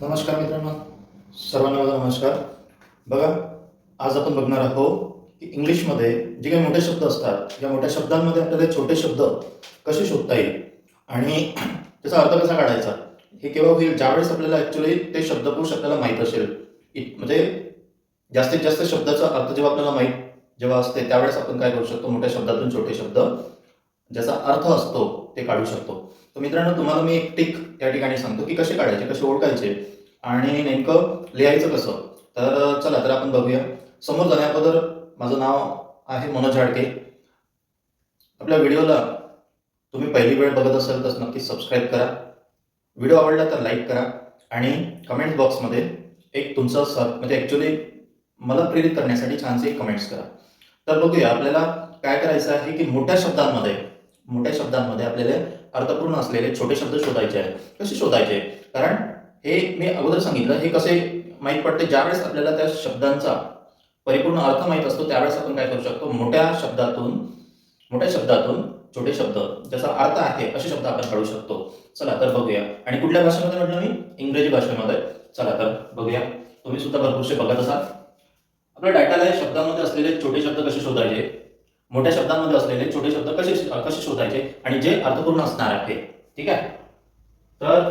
नमस्कार मित्रांनो. सर्वांना माझा नमस्कार. बघा आज आपण बघणार आहोत की इंग्लिशमध्ये जे काही मोठे शब्द असतात या मोठ्या शब्दांमध्ये आपल्याला छोटे शब्द कसे शोधता येईल? आणि त्याचा अर्थ कसा काढायचा? हे केव्हा होईल? ज्यावेळेस आपल्याला ॲक्च्युली ते शब्दकोश आपल्याला माहीत असेल. म्हणजे जास्तीत जास्त शब्दाचा अर्थ जेव्हा आपल्याला माहीत जेव्हा असते त्यावेळेस आपण काय करू शकतो? मोठ्या शब्दातून छोटे शब्द ज्याचा अर्थ असतो ते काढू शकतो. तर मित्रांनो तुम्हाला मी एक टिक या ठिकाणी सांगतो की कसे काढायचे कसे ओळखायचे आणि नेमकं लिहायचं कसं. तर चला तर आपण बघूया. समोर जाण्या माझं नाव आहे मनोज झाडके आपल्या व्हिडिओला तुम्ही पहिली वेळ बघत असाल तर नक्की सबस्क्राईब करा. व्हिडिओ आवडला तर लाईक करा आणि कमेंट बॉक्समध्ये एक तुमचं सर म्हणजे ॲक्च्युली मला प्रेरित करण्यासाठी छानसे कमेंट्स करा. तर बघूया आपल्याला काय करायचं आहे की मोठ्या शब्दांमध्ये मोठ्या शब्दांमध्ये आपल्याला अर्थपूर्ण असलेले छोटे शब्द शोधायचे आहेत. कसे शोधायचे? कारण हे मी अगोदर सांगितलं हे कसे माहीत पडते? ज्यावेळेस आपल्याला त्या शब्दांचा परिपूर्ण अर्थ माहीत असतो त्यावेळेस आपण काय करू शकतो? मोठ्या शब्दातून मोठ्या शब्दातून छोटे शब्द ज्याचा अर्थ आहे असे शब्द आपण काढू शकतो. चला तर बघूया. आणि कुठल्या भाषेमध्ये म्हटलं मी? इंग्रजी भाषेमध्ये. चला तर बघूया. तुम्ही सुद्धा भरपूरसे बघत असाल. आपल्या डाटाला या शब्दांमध्ये असलेले छोटे शब्द कसे शोधायचे? मोठ्या शब्दांमध्ये असलेले छोटे शब्द कसे कसे शोधायचे आणि जे अर्थपूर्ण असणार आहे ठीक आहे? तर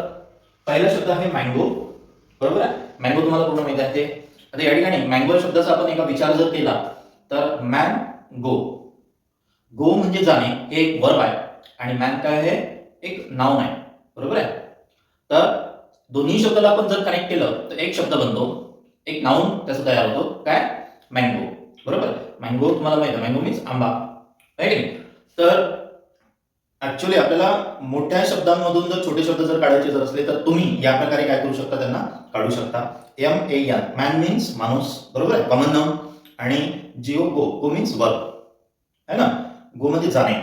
पहिला शब्द आहे मँगो बरोबर आहे? मँगो तुम्हाला पूर्ण माहिती आहे. आता या ठिकाणी मँगो शब्दाचा आपण एका विचार जर केला तर मॅन गो गो म्हणजे जाणे हे एक वर्ब आहे आणि मॅन काय आहे? एक नाऊन आहे बरोबर आहे? तर दोन्ही शब्दाला आपण जर कनेक्ट केलं तर एक शब्द बनतो एक नाऊन त्याचा तयार होतो काय? मँगो बरोबर मँगो तुम्हाला माहिती आहे मँगो मीन्स आंबा. नाही? तर ऍक्च्युली आपल्याला मोठ्या शब्दांमधून जर छोटे शब्द जर काढायचे जर असले तर तुम्ही या प्रकारे काय करू शकता त्यांना? काढू शकता. M A N man means माणूस. बरोबर आहे? कॉमन नाउन आणि G O go go means work है ना? गो मध्ये म्हणजे जाणे.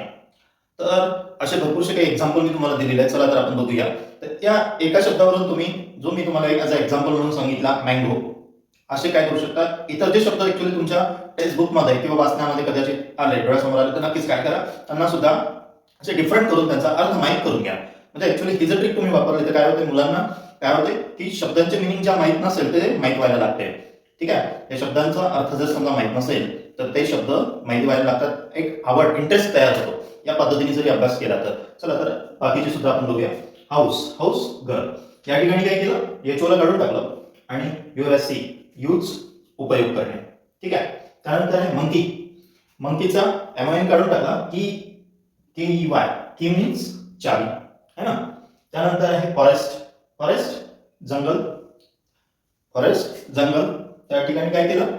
तर असे भरपूरसे काही एक्झाम्पल मी तुम्हाला दिलेले आहेत. चला तर आपण बघूया. तर या एका शब्दावरून तुम्ही जो मी तुम्हाला एक एक्झाम्पल म्हणून सांगितला मँगो असे काय करू शकता इतर जे शब्द ऍक्च्युली तुमच्या टेक्स्टबुकमध्ये किंवा वाचण्यामध्ये कदाचित आले डोळ्यासमोर आले तर नक्कीच काय करा? त्यांना सुद्धा असे डिफरंट करून त्यांचा अर्थ माहीत करून घ्या. म्हणजे ऍक्च्युली ही जर ट्रिक तुम्ही वापरली तर काय होते मुलांना? काय होते? की शब्दांचे मिनिंग ज्या माहीत नसेल ते माहीत व्हायला लागते. ठीक आहे? या शब्दांचा अर्थ जर समजा माहीत नसेल तर ते शब्द माहिती व्हायला लागतात. एक आवड इंटरेस्ट तयार होतो. या पद्धतीने जरी अभ्यास केला तर. चला तर बाकीचे सुद्धा आपण बघूया. हाऊस हाऊस घर. या ठिकाणी काय केलं? यचोला काढून टाकलं. आणि युअर सी यूज उपयोग करणे. ठीक आहे? त्यानंतर आहे मंकी. मंकीचा एमआयएन काढून टाका. Key K E Y key means चावी. है ना? त्यानंतर आहे फॉरेस्ट फॉरेस्ट जंगल. फॉरेस्ट जंगल. त्या ठिकाणी काय केलं?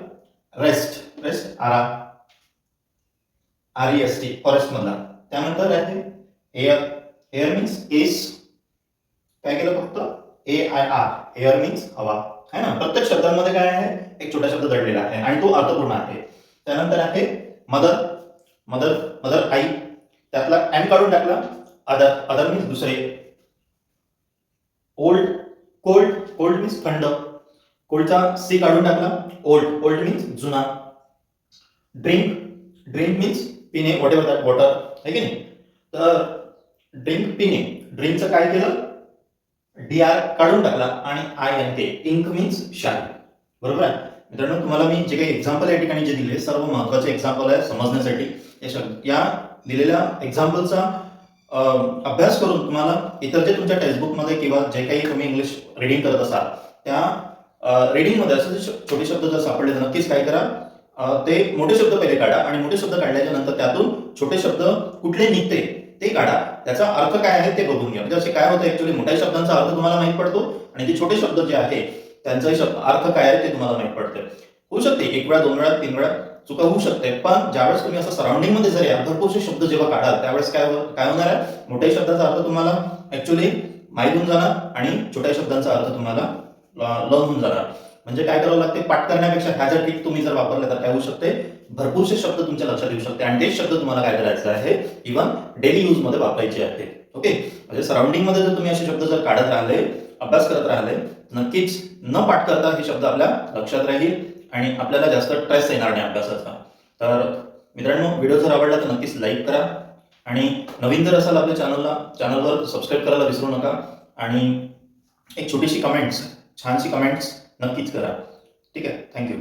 रेस्ट रेस्ट आराम R E S T forest मधला. त्यानंतर आहे एअर एअर मीन्स केस काय केलं फक्त? A I R air means हवा. है ना? प्रत्येक शब्दांमध्ये काय आहे? एक छोटा शब्द दडलेला आहे आणि तो अर्थपूर्ण आहे. त्यानंतर आहे मदर. मदर मदर आई. त्यातला एम काढून टाकला. अदर अदर मीन्स दुसरे. ओल्ड कोल्ड कोल्ड मीन्स थंड. कोल्डचा सी काढून टाकला. ओल्ड ओल्ड मीन्स जुना. ड्रिंक ड्रिंक मीन्स पिणे. वॉट एव्हर दॅट वॉटर आहे की नाही? तर ड्रिंक पिणे. ड्रिंकचं काय केलं? डी आर काढून टाकला आणि I N K ink means शाई बरोबर आहे? मित्रांनो तुम्हाला मी जे काही एक्झाम्पल या ठिकाणी जे दिले सर्व महत्त्वाचे एक्झाम्पल आहे समजण्यासाठी. या शब्द या दिलेल्या एक्झाम्पलचा अभ्यास करून तुम्हाला इतर जे तुमच्या टेक्स्टबुकमध्ये किंवा जे काही तुम्ही इंग्लिश रिडिंग करत असाल त्या रिडिंगमध्ये असे जे छोटे शब्द जर सापडले तर नक्कीच काय करा ते मोठे शब्द पहिले काढा आणि मोठे शब्द काढल्याच्या नंतर त्यातून छोटे शब्द कुठले निघते ते काढा. त्याचा अर्थ काय आहे ते बघून घ्या. म्हणजे असे काय होतं ऍक्च्युली मोठ्या शब्दांचा अर्थ तुम्हाला माहीत पडतो आणि ते छोटे शब्द जे आहे त्यांचाही शब्द अर्थ काय आहे ते तुम्हाला माहीत पडते. होऊ शकते एक वेळा दोन वेळा तीन वेळा चुका होऊ शकते पण ज्यावेळेस तुम्ही असं सराउंडिंगमध्ये जरी या भरपूरसे शब्द जेव्हा काढाल त्यावेळेस काय काय होणार आहे? मोठ्या शब्दाचा अर्थ तुम्हाला ऍक्च्युली माहीत होऊन जाणार आणि छोट्या शब्दांचा अर्थ तुम्हाला लर्न होऊन जाणार. म्हणजे काय करावं लागते? पाठ करण्यापेक्षा ह्या जर टिक तुम्ही जर वापरले तर काय होऊ शकते? भरपूरसे शब्द तुमच्या लक्षात येऊ शकते. आणि तेच शब्द तुम्हाला काय करायचं आहे? इव्हन डेली यूजमध्ये वापरायचे आहेत ओके म्हणजे सराउंडिंगमध्ये जर तुम्ही असे शब्द जर काढत राहिले अभ्यास करत राहिले नक्कीच न पाठ करता हे शब्द आपल्या लक्षात राहील आणि आपल्याला जास्त ट्रेस येणार नाही अभ्यासाचा. तर मित्रांनो व्हिडिओ जर आवडला तर नक्कीच लाईक करा. आणि नवीन जर असाल आपल्या चॅनलला चॅनलवर सबस्क्राईब करायला विसरू नका. आणि एक छोटीशी कमेंट्स छानशी कमेंट्स नक्कीच करा. ठीक आहे? थँक्यू